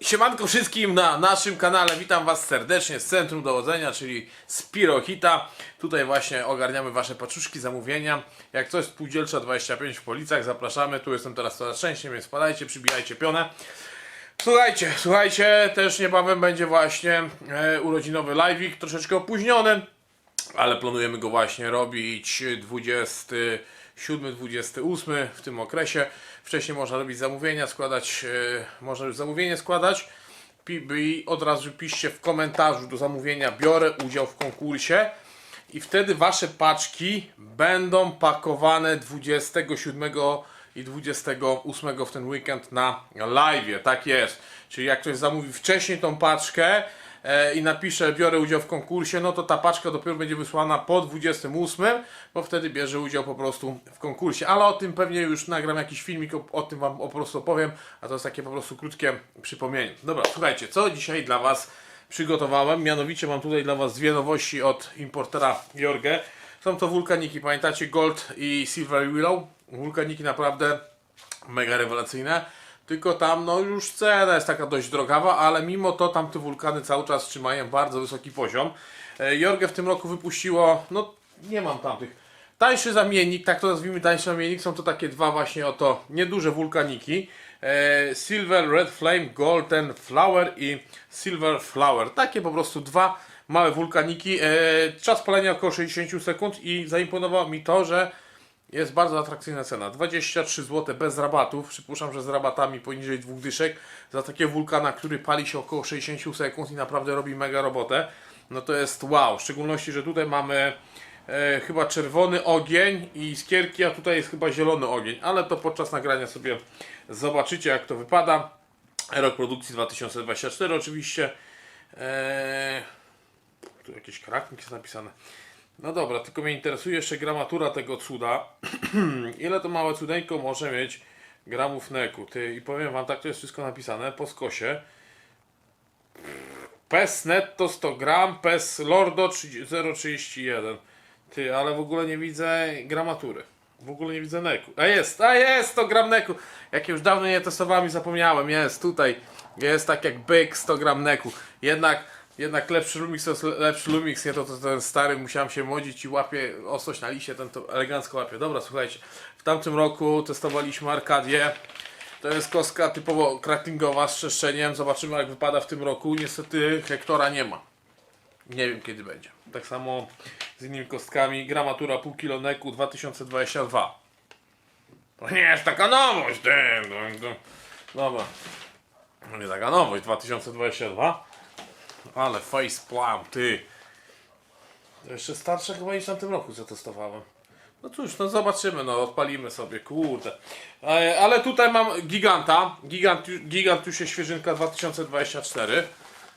Siemanko wszystkim na naszym kanale, witam was serdecznie z Centrum Dowodzenia, czyli Spirohita. Tutaj właśnie ogarniamy wasze paczuszki, zamówienia. Jak coś spółdzielcza 25 w Policach, zapraszamy. Tu jestem teraz coraz częściej, więc spadajcie, przybijajcie pionę. Słuchajcie, słuchajcie, też niebawem będzie właśnie e, urodzinowy live'ik, troszeczkę opóźniony, ale planujemy go właśnie robić 27-28 w tym okresie. Wcześniej można robić zamówienia, składać, e, można już zamówienie składać i od razu piszcie w komentarzu do zamówienia biorę udział w konkursie i wtedy wasze paczki będą pakowane 27 i 28 w ten weekend na live. Tak jest. Czyli jak ktoś zamówi wcześniej tą paczkę i napisze biorę udział w konkursie, no to ta paczka dopiero będzie wysłana po 28, bo wtedy bierze udział po prostu w konkursie. Ale o tym pewnie już nagram jakiś filmik, o, o tym wam po prostu opowiem, a to jest takie po prostu krótkie przypomnienie. Dobra, słuchajcie, co dzisiaj dla was przygotowałem. Mianowicie mam tutaj dla Was dwie nowości od importera Jorge. Są to wulkaniki, pamiętacie Gold i Silver Willow. Wulkaniki naprawdę mega rewelacyjne. Tylko tam no już cena jest taka dość drogawa, ale mimo to tam te wulkany cały czas trzymają bardzo wysoki poziom. E, Jorge w tym roku wypuściło, no nie mam tamtych. Tańszy zamiennik, tak to nazwijmy tańszy zamiennik, są to takie dwa właśnie oto nieduże wulkaniki. E, Silver Red Flame, Golden Flower i Silver Flower. Takie po prostu dwa małe wulkaniki. E, czas palenia około 60 sekund i zaimponowało mi to, że jest bardzo atrakcyjna cena. 23 zł bez rabatów. Przypuszczam, że z rabatami poniżej dwóch dyszek za takiego wulkana, który pali się około 60 sekund i naprawdę robi mega robotę. No to jest wow. W szczególności, że tutaj mamy e, chyba czerwony ogień i iskierki, a tutaj jest chyba zielony ogień. Ale to podczas nagrania sobie zobaczycie, jak to wypada. Rok produkcji 2024 oczywiście. Eee, tu jakieś kraknik jest napisane. No dobra, tylko mnie interesuje jeszcze gramatura tego cuda. Ile to małe cudeńko może mieć gramów neku? Ty, I powiem wam, tak to jest wszystko napisane po skosie. PES netto 100 gram, PES lordo 30 0,31. Ty, ale w ogóle nie widzę gramatury. W ogóle nie widzę neku. A jest, a jest 100 gram neku. Jak już dawno nie testowałem i zapomniałem. Jest tutaj. Jest tak jak byk 100 gram neku. Jednak, jednak lepszy Lumix to jest lepszy Lumix, nie to, to ten stary. Musiałem się modzić i łapie ostrość na liście, ten to elegancko łapie. Dobra, słuchajcie. W tamtym roku testowaliśmy Arkadię. To jest kostka typowo craftingowa z trzeszczeniem. Zobaczymy jak wypada w tym roku. Niestety Hektora nie ma. Nie wiem kiedy będzie. Tak samo z innymi kostkami. Gramatura pół kilo neku 2022. To nie jest taka nowość, no, Dobra. To nie taka nowość 2022. Ale facepalm, ty. To jeszcze starsze chyba niż w tamtym roku zatestowałem. No cóż, no zobaczymy, no odpalimy sobie, kurde. E, Ale tutaj mam giganta. Gigant, gigant już jest świeżynka 2024.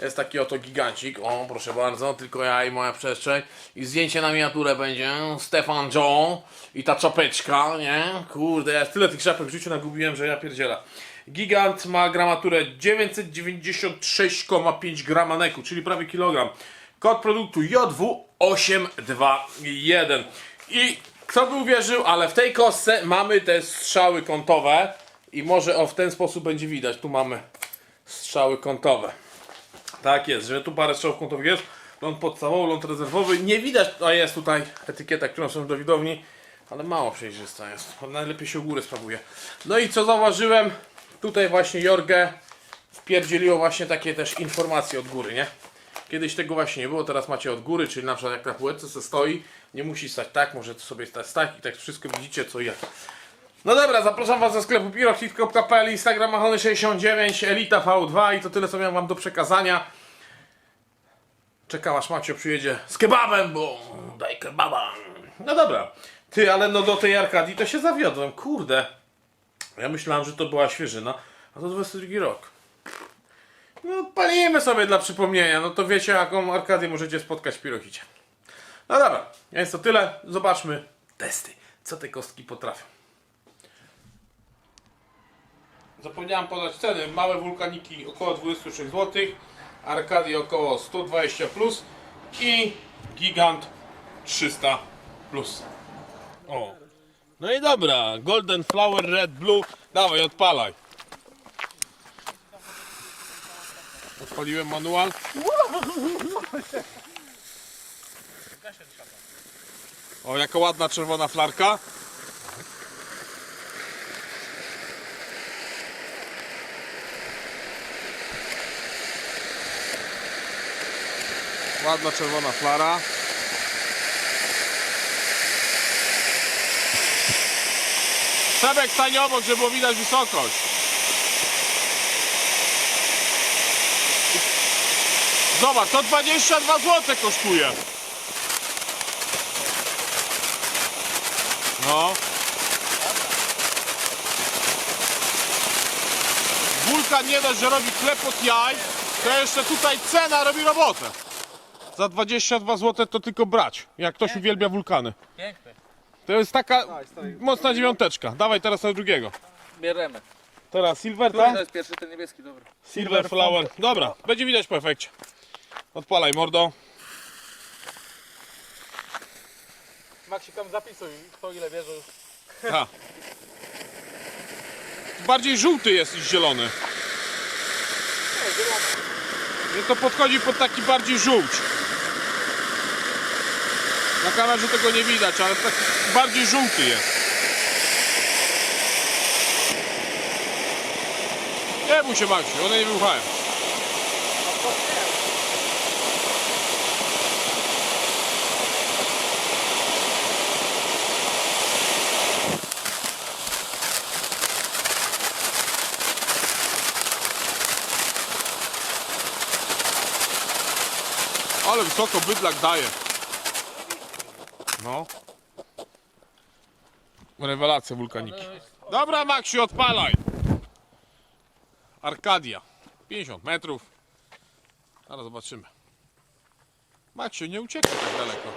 Jest taki oto gigancik. O, proszę bardzo, tylko ja i moja przestrzeń. I zdjęcie na miniaturę będzie Stefan John i ta czapeczka, nie? Kurde, ja tyle tych czapek w życiu nagubiłem, że ja pierdziela. Gigant ma gramaturę 996,5 grama neku, czyli prawie kilogram. Kod produktu JW821. I kto by uwierzył, ale w tej kostce mamy te strzały kątowe. I może o w ten sposób będzie widać. Tu mamy strzały kątowe. Tak jest, że tu parę strzałów kątowych jest. Ląd podstawowy, ląd rezerwowy. Nie widać, a jest tutaj etykieta, którą są do widowni, ale mało przejrzysta jest. Najlepiej się u góry sprawuje. No i co zauważyłem, tutaj właśnie Jorge wpierdzieliło właśnie takie też informacje od góry, nie? Kiedyś tego właśnie nie było, teraz macie od góry, czyli na przykład jak na półeczce se stoi, nie musi stać tak, może to sobie stać tak i tak wszystko widzicie co i jak. No dobra, zapraszam Was do sklepu pirohit.pl, Instagram Machony69, Elita V2 i to tyle co miałem Wam do przekazania. Czekam aż Macio przyjedzie z kebabem, bo daj kebaba. No dobra. Ty, ale no do tej Arkadii to się zawiodłem, kurde. Ja myślałem, że to była świeżyna, a to 22 rok. No palimy sobie dla przypomnienia, no to wiecie jaką Arkadię możecie spotkać w Pirohicie. No dobra, więc to tyle. Zobaczmy testy, co te kostki potrafią. Zapomniałem podać ceny. Małe wulkaniki około 26 zł, Arkadii około 120 plus i Gigant 300 plus. O. No i dobra, Golden Flower Red Blue, dawaj odpalaj. Odpaliłem manual. O, jaka ładna czerwona flarka. Ładna czerwona flara. Sebek stań obok, żeby było widać wysokość. Zobacz, to 22 zł kosztuje. No. Wulkan nie dość, że robi chleb od jaj, to jeszcze tutaj cena robi robotę. Za 22 zł to tylko brać, jak ktoś uwielbia wulkany. Piękny. To jest taka mocna dziewiąteczka. Dawaj teraz na drugiego. Bieremy. Teraz Silver, Który to tak? jest pierwszy, ten niebieski, dobra. Silver Flower. Dobra, będzie widać po efekcie. Odpalaj mordo. Maksik tam zapisuj, kto ile bierze. Ha. Bardziej żółty jest niż zielony. Nie, to podchodzi pod taki bardziej żółć. Na kamerze tego nie widać, ale taki bardziej żółty jest. Nie bój się Maksiu, one nie wybuchają. Ale wysoko bydlak daje. No. Rewelacja wulkaniki. Dobra Maksiu, odpalaj. Arkadia. 50 metrów. Zaraz zobaczymy. Maksiu, nie uciekaj tak daleko.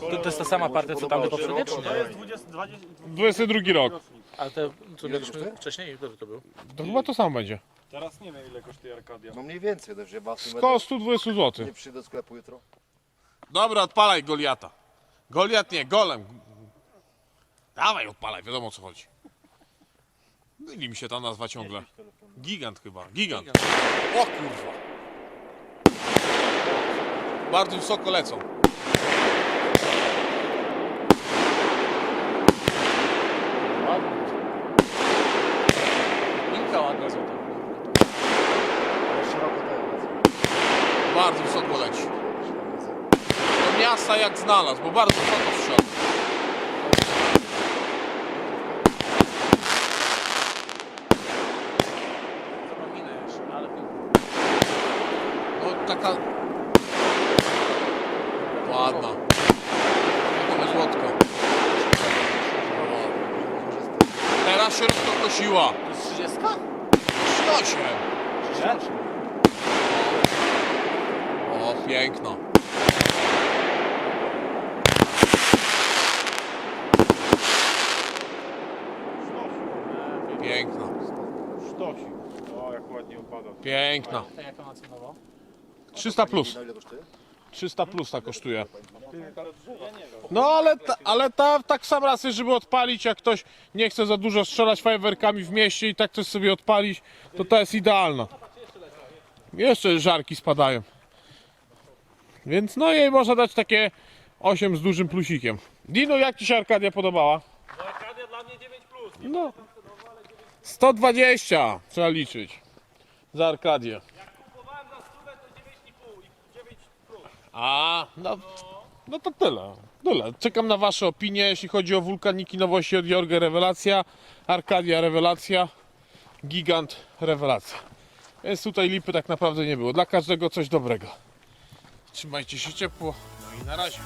To, to jest ta sama partia, co tamte poprzednie, czy nie? 22 rok. Ale te, co mieliśmy wcześniej, który to był? To chyba to samo będzie. Teraz nie wiem ile kosztuje Arkadia. No mniej więcej, też chyba Koło 120 zł. nie przyjdę do sklepu jutro. Dobra, odpalaj Goliata. Goliat nie, golem. Dawaj, odpalaj, wiadomo o co chodzi. Myli mi się ta nazwa ciągle. Gigant chyba, gigant. O kurwa. Bardzo wysoko lecą. Linka ładna złota. Bardzo wysoko leci. Do miasta jak znalazł, bo bardzo wysoko wszedł. Zapominę już, ale No taka... Ładna. To jest złotka. Rozkosiła. To jest 30? 38. O, piękno. Piękna, Sztosik. O, jak ładnie opada. piękna. To jak ona cenowo? 300 plus. Na ile kosztuje? 300 plus ta kosztuje. No ale, ta, ale ta tak sam raz jest, żeby odpalić, jak ktoś nie chce za dużo strzelać fajerwerkami w mieście i tak coś sobie odpalić, to ta jest idealna. Jeszcze żarki spadają. Więc no jej można dać takie 8 z dużym plusikiem. Dino, jak Ci się Arkadia podobała? Arkadia dla mnie 9 plus. No. 120 trzeba liczyć. Za Arkadię. A, no, no to tyle. Tyle. Czekam na Wasze opinie, jeśli chodzi o wulkaniki nowości od Jorge Rewelacja, Arkadia Rewelacja, Gigant Rewelacja. Więc tutaj lipy tak naprawdę nie było. Dla każdego coś dobrego. Trzymajcie się ciepło. No i na razie.